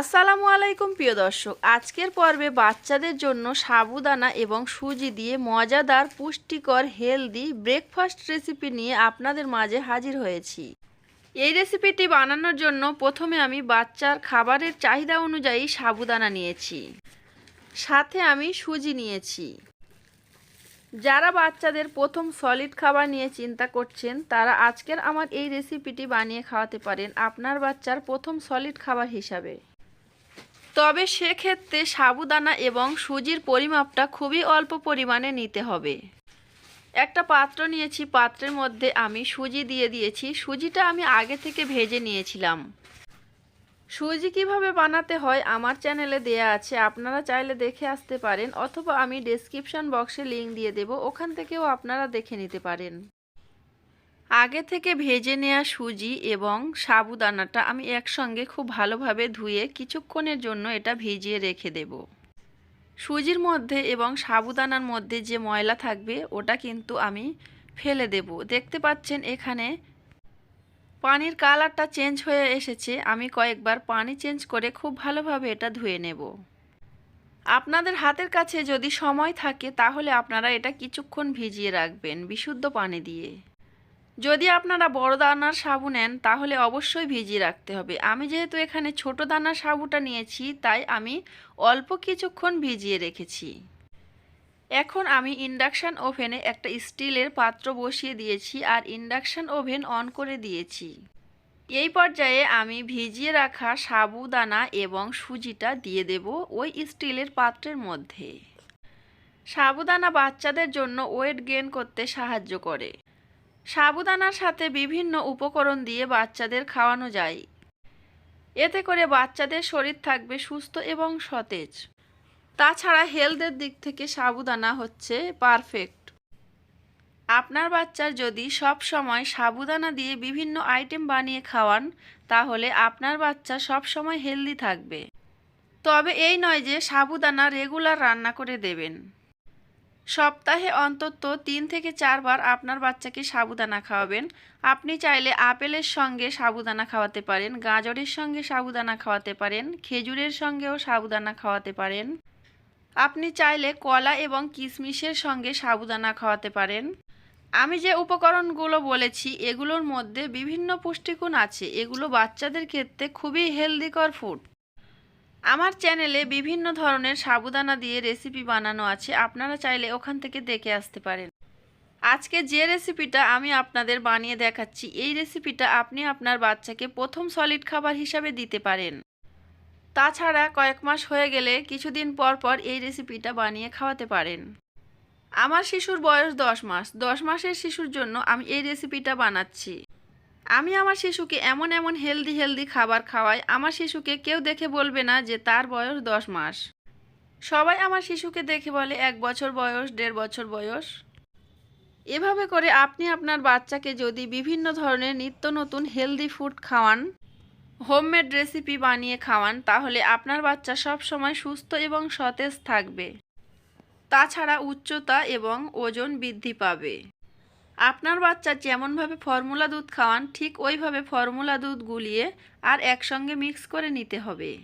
আসসালামু আলাইকুম, প্রিয় দর্শক। আজকের পর্বে বাচ্চাদের জন্য সাবুদানা এবং সুজি দিয়ে মজাদার, পুষ্টিকর, হেলদি ব্রেকফাস্ট রেসিপি নিয়ে আপনাদের মাঝে হাজির হয়েছি। এই রেসিপিটি বানানোর জন্য প্রথমে আমি বাচ্চার খাবারের চাহিদা অনুযায়ী সাবুদানা নিয়েছি। সাথে আমি সুজি নিয়েছি। যারা বাচ্চাদের প্রথম সলিড খাবার নিয়ে চিন্তা করছেন, তারা আজকের আমার এই রেসিপিটি বানিয়ে খাওয়াতে পারেন আপনার বাচ্চার প্রথম সলিড খাবার হিসাবে। তবে সেক্ষেত্রে সাবুদানা এবং সুজির পরিমাপটা খুবই অল্প পরিমাণে নিতে হবে। একটা পাত্র নিয়েছি, পাত্রের মধ্যে আমি সুজি দিয়ে দিয়েছি। সুজিটা আমি আগে থেকে ভেজে নিয়েছিলাম। সুজি কীভাবে বানাতে হয় আমার চ্যানেলে দেয়া আছে, আপনারা চাইলে দেখে আসতে পারেন, অথবা আমি ডেসক্রিপশন বক্সে লিংক দিয়ে দেব, ওখান থেকেও আপনারা দেখে নিতে পারেন। আগে থেকে ভেজে নেওয়া সুজি এবং সাবুদানাটা আমি একসঙ্গে খুব ভালোভাবে ধুয়ে কিছুক্ষণের জন্য এটা ভিজিয়ে রেখে দেব। সুজির মধ্যে এবং সাবুদানার মধ্যে যে ময়লা থাকবে, ওটা কিন্তু আমি ফেলে দেব। দেখতে পাচ্ছেন এখানে পানির কালারটা চেঞ্জ হয়ে এসেছে। আমি কয়েকবার পানি চেঞ্জ করে খুব ভালোভাবে এটা ধুয়ে নেব। আপনাদের হাতের কাছে যদি সময় থাকে, তাহলে আপনারা এটা কিছুক্ষণ ভিজিয়ে রাখবেন বিশুদ্ধ পানি দিয়ে। যদি আপনারা বড় দানার সাবু নেন, তাহলে অবশ্যই ভিজিয়ে রাখতে হবে। আমি যেহেতু এখানে ছোট দানার সাবুটা নিয়েছি, তাই আমি অল্প কিছুক্ষণ ভিজিয়ে রেখেছি। এখন আমি ইন্ডাকশান ওভেনে একটা স্টিলের পাত্র বসিয়ে দিয়েছি আর ইন্ডাকশান ওভেন অন করে দিয়েছি। এই পর্যায়ে আমি ভিজিয়ে রাখা সাবুদানা এবং সুজিটা দিয়ে দেব ওই স্টিলের পাত্রের মধ্যে। সাবুদানা বাচ্চাদের জন্য ওয়েট গেইন করতে সাহায্য করে। সাবুদানার সাথে বিভিন্ন উপকরণ দিয়ে বাচ্চাদের খাওয়ানো যায়। এতে করে বাচ্চাদের শরীর থাকবে সুস্থ এবং সতেজ। তাছাড়া হেলথের দিক থেকে সাবুদানা হচ্ছে পারফেক্ট। আপনার বাচ্চার যদি সব সময় সাবুদানা দিয়ে বিভিন্ন আইটেম বানিয়ে খাওয়ান, তাহলে আপনার বাচ্চা সব সময় হেলদি থাকবে। তবে এই নয় যে সাবুদানা রেগুলার রান্না করে দেবেন। সপ্তাহে অন্তত তিন থেকে চারবার আপনার বাচ্চাকে সাবুদানা খাওয়াবেন। আপনি চাইলে আপেলের সঙ্গে সাবুদানা খাওয়াতে পারেন, গাজরের সঙ্গে সাবুদানা খাওয়াতে পারেন, খেজুরের সঙ্গেও সাবুদানা খাওয়াতে পারেন। আপনি চাইলে কলা এবং কিশমিশের সঙ্গে সাবুদানা খাওয়াতে পারেন। আমি যে উপকরণগুলো বলেছি, এগুলোর মধ্যে বিভিন্ন পুষ্টিগুণ আছে। এগুলো বাচ্চাদের ক্ষেত্রে খুবই হেলদিকর ফুড আমার চ্যানেলে বিভিন্ন ধরনের সাবুদানা দিয়ে রেসিপি বানানো আছে, আপনারা চাইলে ওখান থেকে দেখে আসতে পারেন। আজকে যে রেসিপিটা আমি আপনাদের বানিয়ে দেখাচ্ছি, এই রেসিপিটা আপনি আপনার বাচ্চাকে প্রথম সলিড খাবার হিসাবে দিতে পারেন। তাছাড়া কয়েক মাস হয়ে গেলে কিছুদিন পর পর এই রেসিপিটা বানিয়ে খাওয়াতে পারেন। আমার শিশুর বয়স দশ মাস, দশ মাসের শিশুর জন্য আমি এই রেসিপিটা বানাচ্ছি। আমি আমার শিশুকে এমন এমন হেলদি হেলদি খাবার খাওয়াই, আমার শিশুকে কেউ দেখে বলবে না যে তার বয়স দশ মাস। সবাই আমার শিশুকে দেখে বলে, এক বছর বয়স, দেড় বছর বয়স। এভাবে করে আপনি আপনার বাচ্চাকে যদি বিভিন্ন ধরনের নিত্য নতুন হেলদি ফুড খাওয়ান হোমমেড রেসিপি বানিয়ে খাওয়ান, তাহলে আপনার বাচ্চা সব সময় সুস্থ এবং সতেজ থাকবে। তাছাড়া উচ্চতা এবং ওজন বৃদ্ধি পাবে। আপনার বাচ্চা যেমনভাবে ফর্মুলা দুধ খাওয়ান, ঠিক ওইভাবে ফর্মুলা দুধ গুলিয়ে আর একসঙ্গে মিক্স করে নিতে হবে।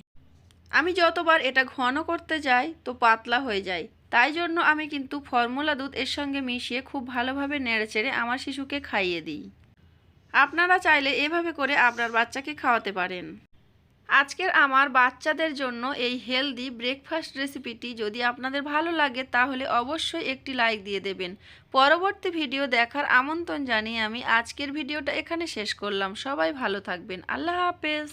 আমি যতবার এটা ঘন করতে যাই তো পাতলা হয়ে যায়। তাই জন্য আমি কিন্তু ফর্মুলা দুধ এর সঙ্গে মিশিয়ে খুব ভালোভাবে নেড়েচেড়ে আমার শিশুকে খাইয়ে দিই। আপনারা চাইলে এভাবে করে আপনার বাচ্চাকে খাওয়াতে পারেন। আজকের আমার বাচ্চাদের জন্য এই হেলদি ব্রেকফাস্ট রেসিপিটি যদি আপনাদের ভালো লাগে, তাহলে অবশ্যই একটি লাইক দিয়ে দেবেন। পরবর্তী ভিডিও দেখার আমন্ত্রণ জানিয়ে আমি আজকের ভিডিওটা এখানে শেষ করলাম। সবাই ভালো থাকবেন। আল্লাহ হাফেজ।